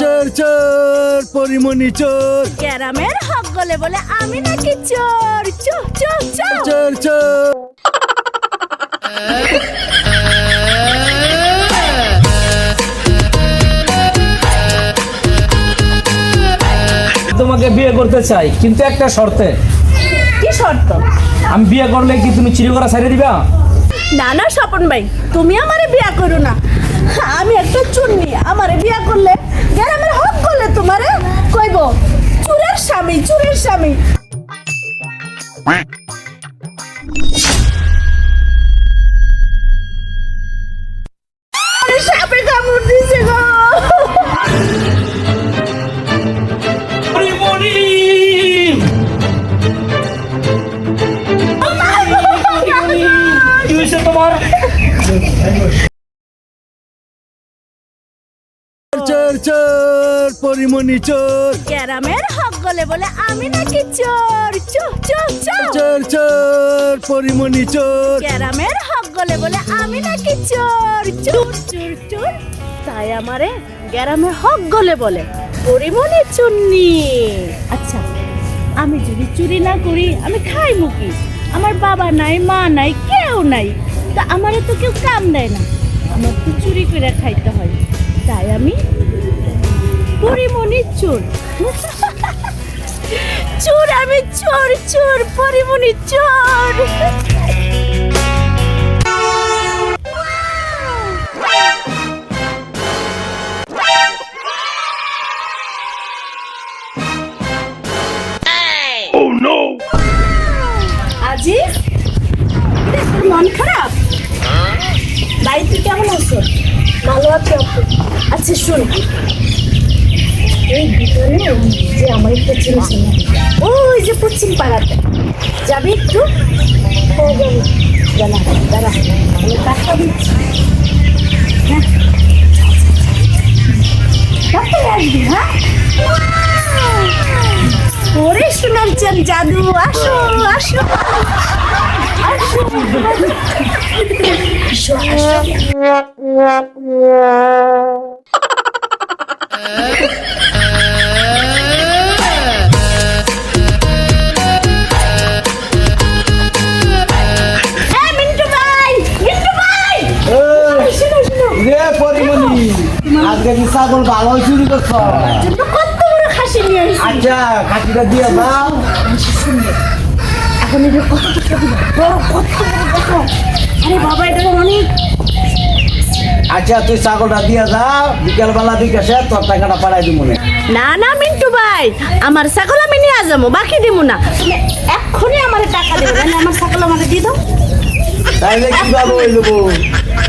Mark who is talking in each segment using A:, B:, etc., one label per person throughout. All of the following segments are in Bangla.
A: চোর চোর পরিমণি চোর।
B: ক্যারামের হক গলে বলে আমি নাকি চোর চোর চোর চোর।
A: চোর চোর।
C: তোমাকে বিয়ে করতে চাই কিন্তু একটা শর্তে।
B: কি শর্ত?
C: আমি বিয়ে করলে কি তুমি চিড়ি করা ছাড়িয়ে দিবা?
B: না না স্বপন ভাই তুমি আমারে বিয়া করো না। আমি একটা চুন্নি আমারে বিয়া করলে
A: চোর পরিমণি চোর।
B: গ্রামের হক গলে বলে আমি নাকি চোর। চোর চোর চোর।
A: চোর চোর পরিমণি চোর।
B: ক্যারামের হক গলে বলে আমি নাকি চোর। চোর চোর চোর। তাই আমারে গ্যারামে হক গলে বলে পরিমণি চুন্নি। আচ্ছা আমি যদি চুরি না করি আমি খাই মুখি আমার বাবা নাই মা নাই কেউ নাই। তা আমারে তো কেউ কাম দেয় না। আমার তো চুরি করে খাইতে হয়। তাই আমি চোর। চোর আমি চোর চোর, পরিমণি চোর। আজিজ মন খারাপ? বাড়িতে কেমন আছো? ভালো আছি? আচ্ছা শোন এই ভিতরে যে আমার একটা জিনিস ওই যে পশ্চিম পাড়াতে। যাবি একটু? যাবি। দাঁড়া দাঁড়া। আমি টাকা দিচ্ছি। হ্যাঁ। তারপরে আসবি হ্যাঁ? ওরে সোনার চান জাদু আসো। আসো আসো।
D: ছাগল ভালো চুরি করছ?
B: কত বড় খাসি নিয়ে
D: আচ্ছা খাসিটা দিয়ে দাও।
B: এখন এটা কত বড় কত বড় দেখো। আরে বাবা এটা অনেক।
D: আচ্ছা তুই ছাগলটা দিয়ে দাও। বিকেলবেলা বিকেশে তোর টাকাটা পাঠাই দিব
B: না। না মিন্টু ভাই আমার ছাগল আমি নিয়ে যাব বাকি দিব না। এক্ষুনি আমার টাকা দেবো আমার ছাগল আমাকে দিয়ে দাও।
D: তাইলে কীভাবে ওই দেবো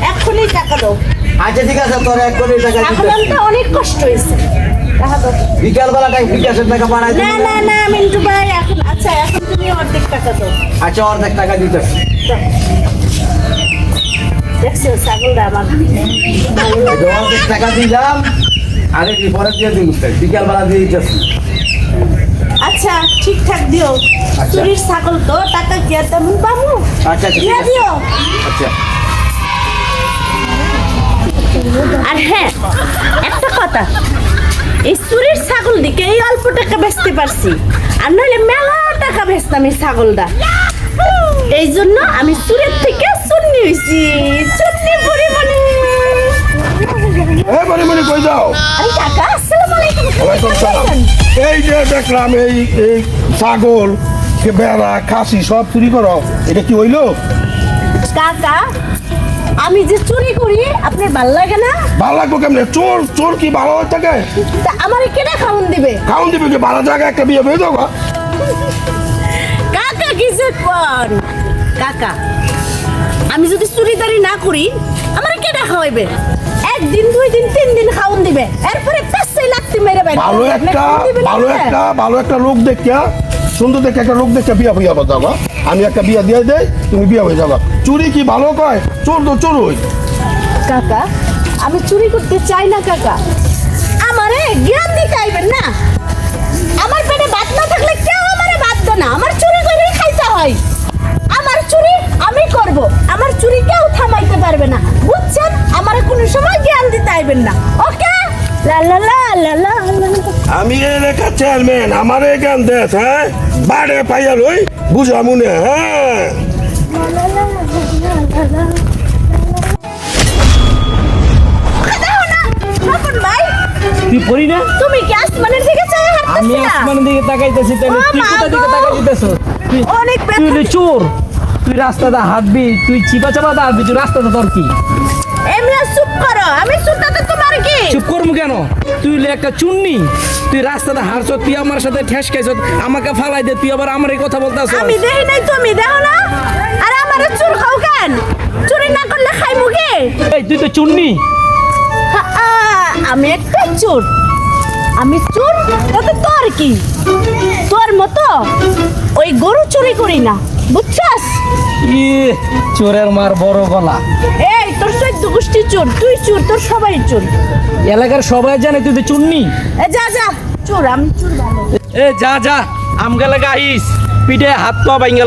B: এক্ষুনি টাকা দাও।
D: আচ্ছা ঠিক আছে তোর এক কোটি টাকা
B: এখন
D: দিতে।
B: আনতে অনেক কষ্ট হয়েছে। টাকা দাও
D: বিকেলবেলা টাকা বিকাশের টাকা পাঠাই
B: না না? না মিন্টু ভাই এখন আচ্ছা এখন তুমি অর্ধেক টাকা দাও।
D: আচ্ছা অর্ধেক টাকা
B: দাও। দেখছ ছাগলটা আমার।
D: অর্ধেক টাকা দিলাম। আরে পরে দিয়ে দিব বিকেলবেলা দিয়ে দিতেছি
B: আচ্ছা ঠিকঠাক দিও। চুরির ছাগল তো টাকা আর তেমন পাবো?
D: আচ্ছা
B: দিয়ে দিও।
D: আচ্ছা।
B: আর হ্যাঁ একটা কথা। এই চুরির ছাগল দিকে এই অল্প টাকা বেচতে পারছি। আর নাহলে মেলা টাকা বেচতাম এই ছাগলটা। এই জন্য আমি চুরের থেকে চুন্নি হয়েছি চুন্নি পরিমাণে।
E: কই যাও? এই যে দেখলাম এই এই ছাগল বেড়া খাসি সব চুরি করো। এটা কি হইল?
B: কাকা আমি যে চুরি করি আপনার ভালো লাগে না?
E: ভালো লাগবো কেমনে? চোর চোর কি ভালো হয়ে থাকে?
B: তা আমার কেটে খাওন দিবে?
E: খাউন দিবে কি? ভালো জায়গায় একটা বিয়ে হয়ে গা।
B: কাকা কিসে কোন? কাকা আমি যদি চুরিদারি না করি আমার কেটে খাওয়াইবে? একদিন দুই দিন তিন দিন খাওন দিবে। এরপরে পেছাই লাগতে মেরে বাইরে
E: ভালো একটা ভালো একটা ভালো একটা লোক দেখিয়া সুন্দর দেখে একটা লোক দেখে বিয়ে হইয়া যাবা আমি একটা বিয়ে দিয়ে দেই তুমি বিয়ে হয়ে যাবা। চুরি কি ভালো কয়? চোর তো চোর হই
B: কাকা আমি চুরি করতে চাই না কাকা। আমারে জ্ঞান দিতে আইবেন না। আমার পেটে ভাত না থাকলে কেউ আমারে ভাত দেয় না। আমার চুরি করে খাইতে হয়। আমার চুরি আমি করব। আমার চুরি কেউ থামাইতে পারবে না। বুঝছেন? আমার কোনো সময় জ্ঞান দিতে আইবেন না। ওকে? লা লা লা লা লা
E: আমি এলাকার চেয়ারম্যান আমার এখান দেশ হ্যাঁ? বাড়ে পাইয়া লই। বুঝা মনে হ্যাঁ।
C: তুই পড়ি না?
B: তুমি কি আসমানের দিকে চাই
C: আমি আসমানের দিকে তাকাইতেছি তাহলে তুই
B: মা
C: কোথা দিকে তাকাইতেছ? তুই
B: অনেক
C: তুই চোর। তুই রাস্তাটা হাঁটবি তুই চিপা চাপা হাঁটবি তুই রাস্তাটা তোর কি?
B: এমনি চুপ করো আমি
C: চুপ করব কেন? তুই একটা চুন্নি। তুই রাস্তাতে হারছ তুই আমার সাথে ঠেস খাইছ আমাকে ফালাই দে তুই আবার আমার এই কথা বলতেছ
B: আমি দেখি নাই তুমি দেখো না। আরে আমারে চুর খাও কেন? চুরি না করলে খাই মুখে
C: এই তুই তো চুন্নি।
B: আমি একটা চোর। আমি চোর তাতে তোর কি? তোর মতো ওই গরু চুরি করি না। বুঝছাস?
C: ই চোরের মার বড় গলা।
B: এই তোর চৈদ্দ গোষ্ঠী চোর তুই চোর তোর সবাই চোর।
C: এলাকার সবাই জানে তুই তো চুন্নি
B: এ যা যা চোর আমি চোর ভালো
C: এ যা যা আমগা লাগা আইস পিঠে হাত পা বাইন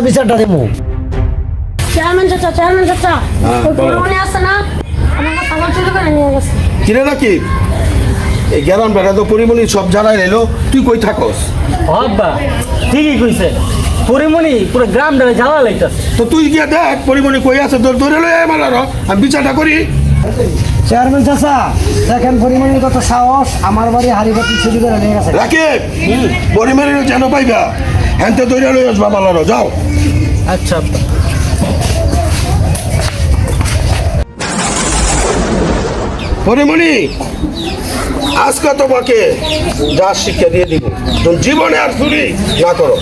D: কাছে বিচারটা দেবো।
B: চেয়ারম্যান চাচা চেয়ারম্যান চাচা ওই পুরোনো আছে না? আমাকে ছাগল চুরি করে নিয়ে গেছে?
E: কিরে নাকি? এই গেলাম বেড়া তো পরিমণি সব জানাই এলো তুই কই থাকস?
C: আব্বা ঠিকই কইছে। পরিমণি পুরো গ্রাম ধরে জ্বালা লাইতাছে।
E: তো তুই গিয়া দেখ পরিমণি কই আছে তোর ধরে লই আমার আর আমি বিচারটা করি।
D: চেয়ারম্যান চাচা দেখেন পরিমাণের কত সাহস আমার বাড়ি হাড়িবাতি চুরি করে নিয়ে গেছে।
E: রাকে পরিমণি যেন পাইবা হ্যান্তে ধরে লই আসবা মালার যাও।
C: আচ্ছা।
E: পরিমণি আজকে তোমাকে যা শিক্ষা দিয়ে দিব। জীবনে আর চুরি না করো।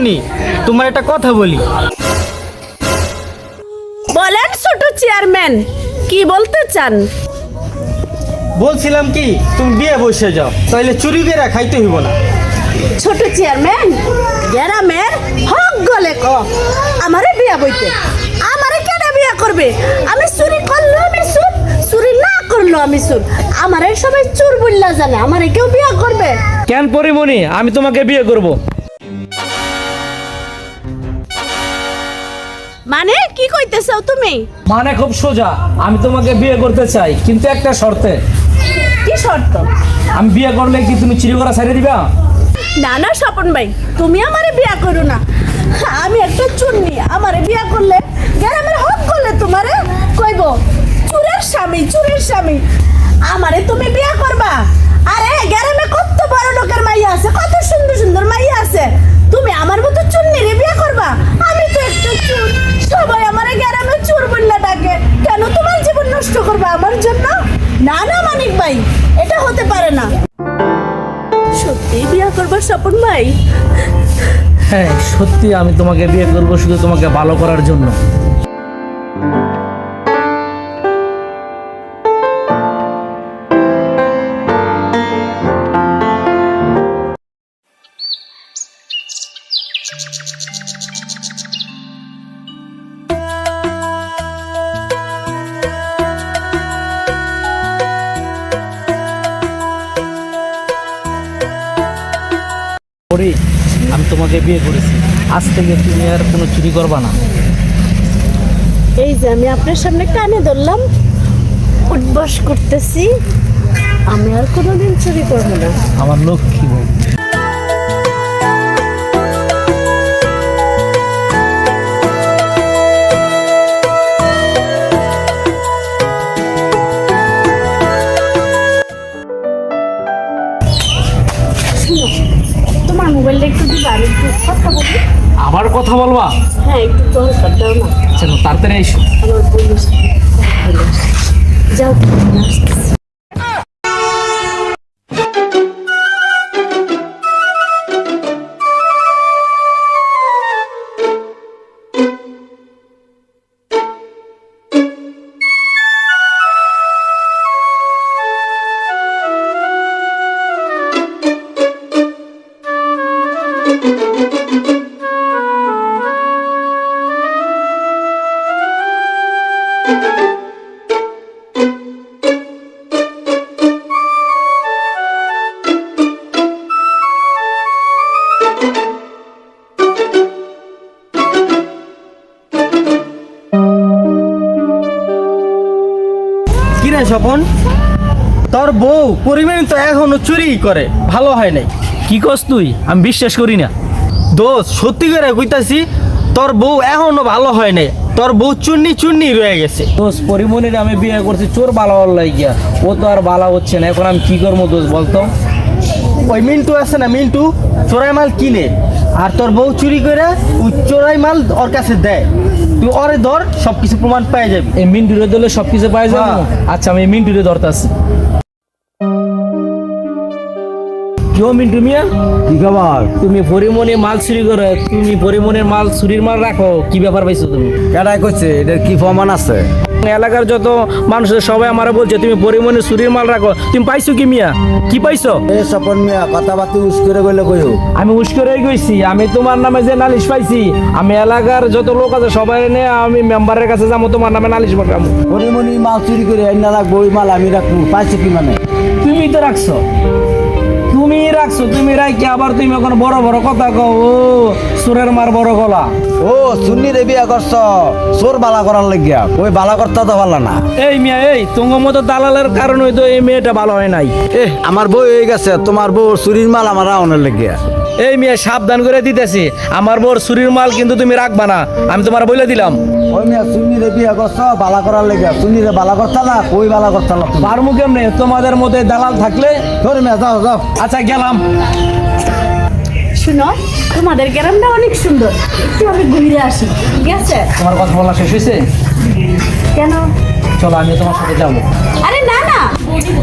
C: পরিমণি তোমার একটা কথা বলি।
B: বলেন ছোট চেয়ারম্যান কি বলতে চান?
C: বলছিলাম কি তুমি বিয়ে বসে যাও তাইলে চুরি করে খাইতে হইব না।
B: ছোট চেয়ারম্যান গ্রামের হক গলে ক আমারে বিয়া বইতে। আমারে কেন বিয়া করবে? আমি চুরি করল আমি চুর চুরি না করল আমি চুর। আমারে সবাই চুর বললা জানে আমারে কেউ বিয়া করবে?
C: কেন পরিমণি আমি তোমাকে বিয়ে করব।
B: মানে? কি কইতেছো তুমি?
C: মানে খুব সোজা। আমি তোমাকে বিয়ে করতে চাই কিন্তু একটা শর্তে।
B: কি শর্ত?
C: আমি বিয়ে করলে কি তুমি চিড়ি করা ছেড়ে দিবা?
B: না না স্বপন ভাই তুমি আমারে বিয়ে করো না। আমি একটা চুন্নি আমারে বিয়ে করলে গ্রামের হক করলে তোমারে কইব চুরের স্বামী চুরের স্বামী। আমারে তুমি বিয়ে করবা। আরে গ্রামে কত বড় লোকের মাইয়া আছে কত সুন্দর সুন্দর মাইয়া আছে। তুমি আমার মতো চুন্নিরে বিয়া করবা? আমি তো একটা চুর সবাই আমারে গ্রামে চুর বললে ডাকে। কেন তোমার জীবন নষ্ট করবে আমার জন্য? না না, মানিক ভাই, এটা হতে পারে না। সত্যি বিয়ে করবার স্বপন ভাই?
C: হ্যাঁ সত্যি আমি তোমাকে বিয়ে করব শুধু তোমাকে ভালো করার জন্য। আমি তোমাকে বিয়ে করেছি। আজ থেকে তুমি আর কোনো চুরি করবা না।
B: এই যে আমি আপনার সামনে কানে ধরলাম উঠবাস করতেছি। আমি আর কোনোদিন চুরি করব না।
C: আমার লক্ষ্মী
B: মোবাইলটা একটু দিবা আমি একটু কথা বলি।
C: আবার কথা বলবা?
B: হ্যাঁ একটু দরকার দাও না।
C: চলো তাড়াতাড়ি এসো
B: আমার। যাও
F: স্বপন? তোর বউ পরিমাণ তো এখনও চুরি করে ভালো হয় নাই।
C: কি কস তুই? আমি বিশ্বাস করি না।
F: দোষ সত্যি করে কইতাছি তোর বউ এখনও ভালো হয় নাই। তোর বউ চুন্নি চুন্নি রয়ে গেছে।
C: দোষ পরিমণির আমি বিয়ে করছি চোর বালা হল্লাই গিয়া ও তো আর বালা হচ্ছে না। এখন আমি কি করব দোষ বলতো?
F: ওই মিন্টু আছে না মিন্টু? চোরাই মাল কিনে। আর তোর বউ চুরি করে ওই চোরাই মাল ওর কাছে দেয়। তুই ওরে ধর সব কিছু প্রমাণ পেয়ে যাবি।
C: এই মিন্টুরে ধরলে সব কিছু পাই যাব।
F: হ্যাঁ।
C: আচ্ছা আমি মিন্টুরে ধরতাছি। কেউ মিন্টু মিয়া?
D: কি খবর?
C: তুমি পরিমণি মাল চুরি করে তুমি পরিমণির মাল চুরির মাল রাখো কি ব্যাপার পাইছো তুমি?
D: কেডাই করছে এটার কি প্রমাণ আছে?
C: এলাকার যত মানুষের সবাই আমারে বলছে তুমি পরিমণি চুরির মাল রাখো। তুমি পাইছো কি মিয়া? কি পাইছো?
D: এ স্বপন মিয়া কথাবার্তা উস করে বলে কইও।
C: আমি উস্করে গেছি আমি তোমার নামে যে নালিশ পাইছি আমি এলাকার যত লোক আছে সবাই এনে আমি মেম্বারের কাছে যাব তোমার নামে নালিশ পাঠাবো।
D: পরিমণি মাল চুরি করে এনে রাখব ওই মাল আমি রাখব। পাইছে কি মানে?
C: তুমি তো রাখছো। রাখছো তুমি রাখি আবার তুমি এখন বড় বড় কথা কও ও সুরের মার বড় গলা।
D: ও সুন্নি রে বিয়া করছ সোর বালা করার লাগিয়া। ওই বালা করতে তো ভালো না।
C: এই মিয়া এই তোমার মতো দালালের কারণে তো এই মেয়েটা ভালো হয় নাই।
D: এ আমার বউ হয়ে গেছে তোমার বউ চুরির মাল আমার রাউনের লাগিয়া।
C: এই মেয়ে সাবধান করে দিতেছি। আমার বোর চুরির মাল কিন্তু তুমি রাখবা না। আমি তোমার বলে দিলাম।
D: ওই মিয়া সুন্নি রে বিয়া করছ বালা করার লাগিয়া সুন্নি রে বালা করতে না ওই বালা করতে না তুমি?
C: পারমু কেমনে? তোমাদের মধ্যে দালাল থাকলে
D: ধরে মিয়া যাও যাও।
C: আচ্ছা গেলাম।
B: শুনো তোমাদের গ্রামটা অনেক সুন্দর। একটু আমি ঘুরে আসি ঠিক আছে?
C: তোমার কথা বলা শেষ হয়েছে?
B: কেন?
C: চলো আমি তোমার সাথে যাব।
B: আরে না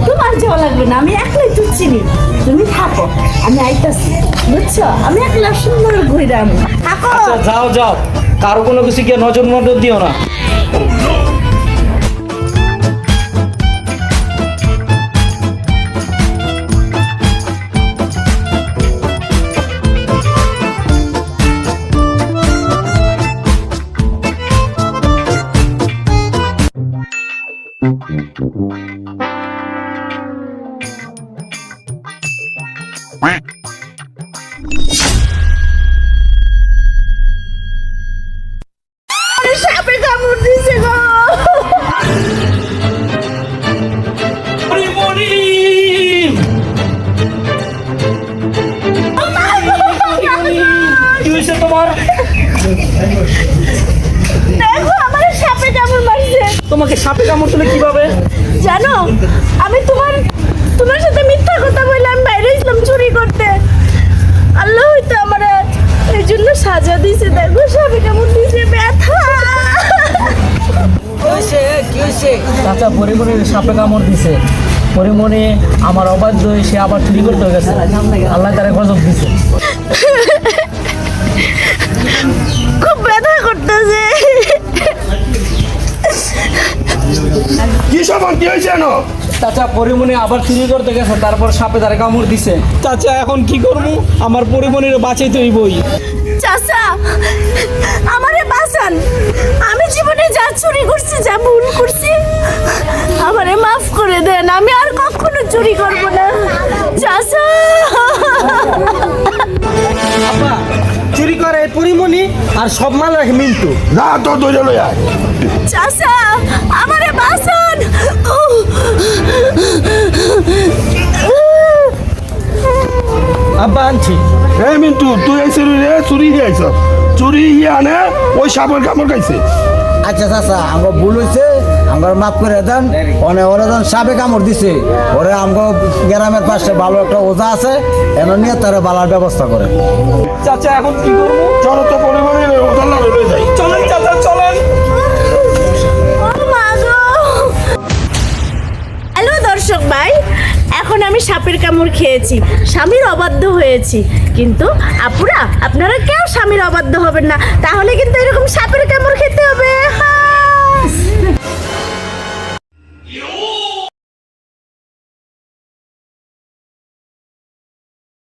B: তোমার যাওয়া লাগবে না, আমি একলাই তো চিনি। তুমি থাকো, আমি আইতাছি, বুঝছ? আমি একলা সুন্দর ঘুরে আমি থাকো
C: আচ্ছা যাও যাও। কারও কোনো কিছু গিয়ে নজর নজর দিও না। তোমাকে সাপে কামড় তুলে কীভাবে?
B: জানো আমি তোমার তোমার সাথে মিথ্যা কথা বললাম আমি বাইরে ইসলাম চুরি করতে। আল্লাহ হইতো আমার এই জন্য সাজা দিছে দেখো সাপে কামড় দিয়েছে ব্যথা।
C: চাচা পরিমণি সাপে কামড় দিছে পরিমণি আমার অবাধ্য হয়ে সে আবার চুরি করতে গেছে। আল্লাহ তারা গজব দিছে। চাচা পরিমণি আবার চুরি করতে গেছে তারপর সাপে তারা কামড় দিছে। চাচা এখন কি করব? আমার পরিমণির বাঁচাইতে হইবই
B: চাচা আমারে বাঁচান। আমি জীবনে যা চুরি করছি যা ভুল করছি আমারে মাফ করে দেন। আমি আর কখনো চুরি করব না। চাচা।
F: চুরি করে পরিমণি আর সব মাল রাখে মিন্টু।
E: না তো ধরে লই আয়
B: চাচা আমারে বাসন
F: আব্বা আনছি।
E: এই মিন্টু তুই রে চুরি চুরি আনে ওই সাপের কামড় খাইছে।
D: আচ্ছা চাচা আমার ভুল হয়েছে আমার মাফ করে দেন। অনেক ওরা সাপে কামড় দিছে। ওরে আমার গ্রামের পাশে ভালো একটা ওজা আছে এনে নিয়ে তারা বালার ব্যবস্থা করে।
C: চাচা এখন কি করব?
E: চলো তো লড়ে যাই।
C: চলেন চাচা চলেন।
B: দর্শক ভাই, এখন আমি সাপের কামড় খেয়েছি। স্বামীর অবাধ্য হয়েছি। কিন্তু আপুরা, আপনারা কেউ স্বামীর অবাধ্য হবেন না। তাহলে কিন্তু এরকম সাপের কামড় খেতে হবে। হ্যাঁ